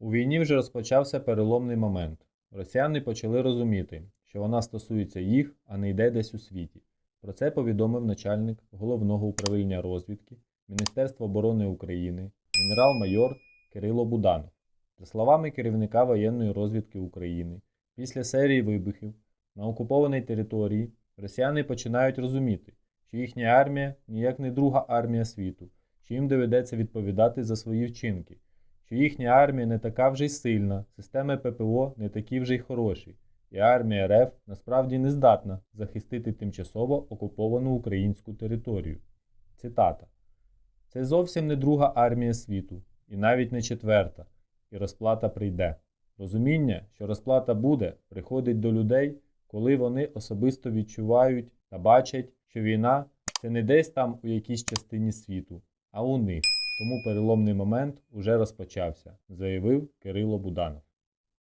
У війні вже розпочався переломний момент. Росіяни почали розуміти, що вона стосується їх, а не йде десь у світі. Про це повідомив начальник головного управління розвідки Міністерства оборони України генерал-майор Кирило Буданов. За словами керівника воєнної розвідки України, після серії вибухів на окупованій території росіяни починають розуміти, що їхня армія ніяк не друга армія світу, що їм доведеться відповідати за свої вчинки, що їхня армія не така вже й сильна, системи ППО не такі вже й хороші, і армія РФ насправді не здатна захистити тимчасово окуповану українську територію. Цитата. Це зовсім не друга армія світу, і навіть не четверта, і розплата прийде. Розуміння, що розплата буде, приходить до людей, коли вони особисто відчувають та бачать, що війна це не десь там у якійсь частині світу, а у них. Тому переломний момент уже розпочався, заявив Кирило Буданов.